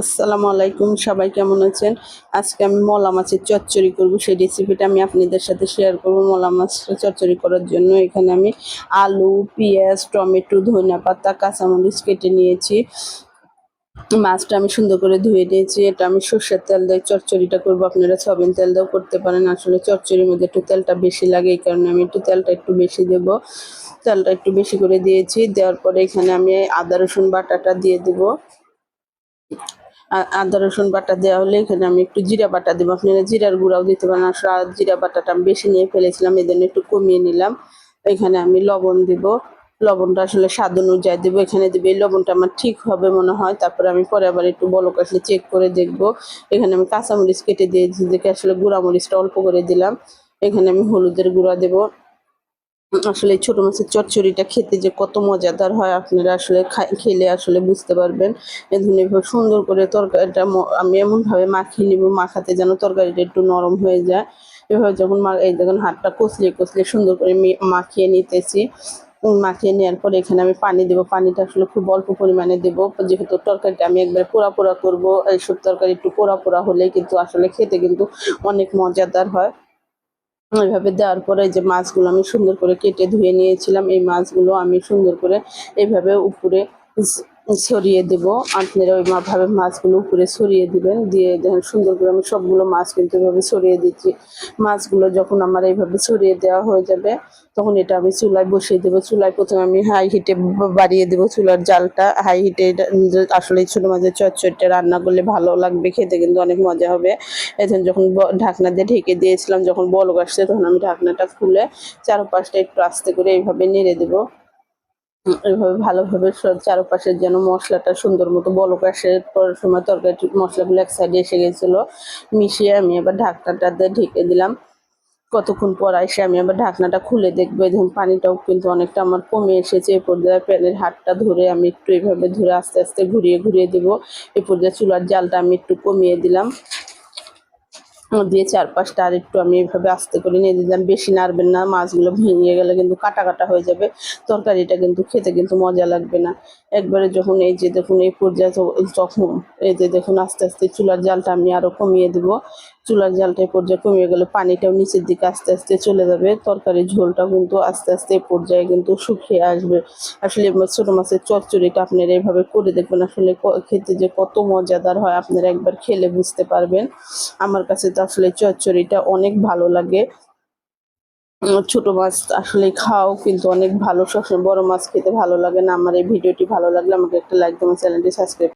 আসসালামু আলাইকুম, সবাই কেমন আছেন? আজকে আমি মলা মাছের চচ্চড়ি করব। সেই রেসিপিটা আমি আপনাদের সাথে শেয়ার করব মলা মাছ চচ্চড়ি করার জন্য। এখানে আমি আলু, পেঁয়াজ, টমেটো, ধনিয়া পাতা, কাঁচামরিচ কেটে নিয়েছি। মাছটা আমি সুন্দর করে ধুয়ে নিয়েছি। এটা আমি সর্ষের তেল দিয়ে চচ্চড়িটা করব। আপনারা সয়াবিন তেল দিয়েও করতে পারেন। আসলে চচ্চড়ির মধ্যে একটু তেলটা বেশি লাগে, এই কারণে আমি একটু তেলটা একটু বেশি দেব। তেলটা একটু বেশি করে দিয়েছি। দেওয়ার পরে এখানে আমি আদা, রসুন বাটাটা দিয়ে দেবো। আদা, রসুন বাটা দেওয়া হলে এখানে আমি একটু জিরা বাটা দেবো। আপনারা জিরার গুঁড়াও দিতে পারেন। আসলে জিরা বাটাটা আমি বেশি নিয়ে ফেলেছিলাম জন্য একটু কমিয়ে নিলাম। এখানে আমি লবণ দিব। লবণটা আসলে স্বাদ অনুযায়ী দেবো। এখানে দেবো, এই লবণটা আমার ঠিক হবে মনে হয়। তারপরে আমি পরে আবার একটু বলক আসলে চেক করে দেখব। এখানে আমি কাঁচামরিচ কেটে দিয়েছি দেখে আসলে গুঁড়া মরিচটা অল্প করে দিলাম। এখানে আমি হলুদের গুঁড়া দেবো। আসলে ছোট মাছের চচ্চড়িটা খেতে যে কত মজাদার হয়, আপনারা আসলে খেলে আসলে বুঝতে পারবেন। এ ধরনের সুন্দর করে তরকারিটা আমি এমনভাবে মাখিয়ে নিব, মাখাতে যেন তরকারিটা একটু নরম হয়ে যায়। এভাবে যখন এই দেখুন হাতটা কচলিয়ে কচলিয়ে সুন্দর করে মাখিয়ে নিতেছি। মাখিয়ে নেওয়ার পরে এখানে আমি পানি দেবো। পানিটা আসলে খুব অল্প পরিমাণে দেবো। যেহেতু তরকারিটা আমি একবারে পোড়া পোড়া করব, এইসব তরকারি একটু পোড়া পোড়া হলে কিন্তু আসলে খেতে কিন্তু অনেক মজাদার হয়। এইভাবে দেওয়ার পরে যে মাছগুলো আমি সুন্দর করে কেটে ধুয়ে নিয়েছিলাম, এই মাছগুলো আমি সুন্দর করে এইভাবে উপরে ছড়িয়ে দেব। আপনারা ওই ভাবে মাছগুলো উপরে ছড়িয়ে দিবেন। দিয়ে দেখেন সুন্দর করে আমি সবগুলো মাছ কিন্তু এভাবে ছড়িয়ে দিচ্ছি। মাছগুলো যখন আমার এইভাবে ছড়িয়ে দেওয়া হয়ে যাবে, তখন এটা আমি চুলায় বসিয়ে দেবো। চুলায় প্রথমে আমি হাই হিটে বাড়িয়ে দেবো চুলার জালটা। হাই হিটে আসলে ছোটো মাছের চচ্চড়িটা রান্না করলে ভালো লাগবে, খেতে কিন্তু অনেক মজা হবে। এখন যখন ঢাকনা দিয়ে ঢেকে দিয়েছিলাম, যখন বলক আসছে, তখন আমি ঢাকনাটা খুলে চারপাশটা একটু আস্তে করে এইভাবে নেড়ে দেবো। উম, এইভাবে ভালোভাবে চারপাশের যেন মশলাটা সুন্দর মতো বলক আসে। পর সময় তরকারি মশলাগুলো এক সাইডে এসে গেছিল। মিশিয়ে আমি আবার ঢাকনাটা দিয়ে ঢেকে দিলাম। কতক্ষণ পর এসে আমি আবার ঢাকনাটা খুলে দেখব। দেখুন পানিটাও কিন্তু অনেকটা আমার কমে এসেছে। এই পর্যায়ে প্যানের হাতটা ধরে আমি একটু এইভাবে ধরে আস্তে আস্তে ঘুরিয়ে ঘুরিয়ে দেবো। এই পর্যায়ে চুলার জালটা আমি একটু কমিয়ে দিলাম। দিয়ে চারপাশটা আর একটু আমি এভাবে আস্তে করে নিয়ে দিলাম। বেশি নাড়বেন না, মাছগুলো ভেঙে গেলে কিন্তু কাটা কাটা হয়ে যাবে। তরকারিটা কিন্তু খেতে কিন্তু মজা লাগবে না। একবারে যখন এই যে দেখুন, এই পর্যায়ে তখন এই যে দেখুন, আস্তে আস্তে চুলার জালটা আমি আরও কমিয়ে দেবো। চুলার জালটা পর্যায়ে কমে গেলে পানিটাও নিচের দিকে আস্তে আস্তে চলে যাবে। তরকারির ঝোলটাও কিন্তু আস্তে আস্তে পর্যায়ে কিন্তু শুকিয়ে আসবে। আসলে ছোট মাছের চচ্চড়িটা আপনারা এইভাবে করে দেখবেন। আসলে খেতে যে কত মজাদার হয় আপনারা একবার খেলে বুঝতে পারবেন। আমার কাছে তো আসলে চচ্চড়িটা অনেক ভালো লাগে। ছোট মাছ আসলে খাও কিন্তু অনেক ভালো। সবসময় বড় মাছ খেতে ভালো লাগে না। আমার এই ভিডিওটি ভালো লাগলে আমাকে একটা লাইক দেবেন। চ্যানেলটি সাবস্ক্রাইব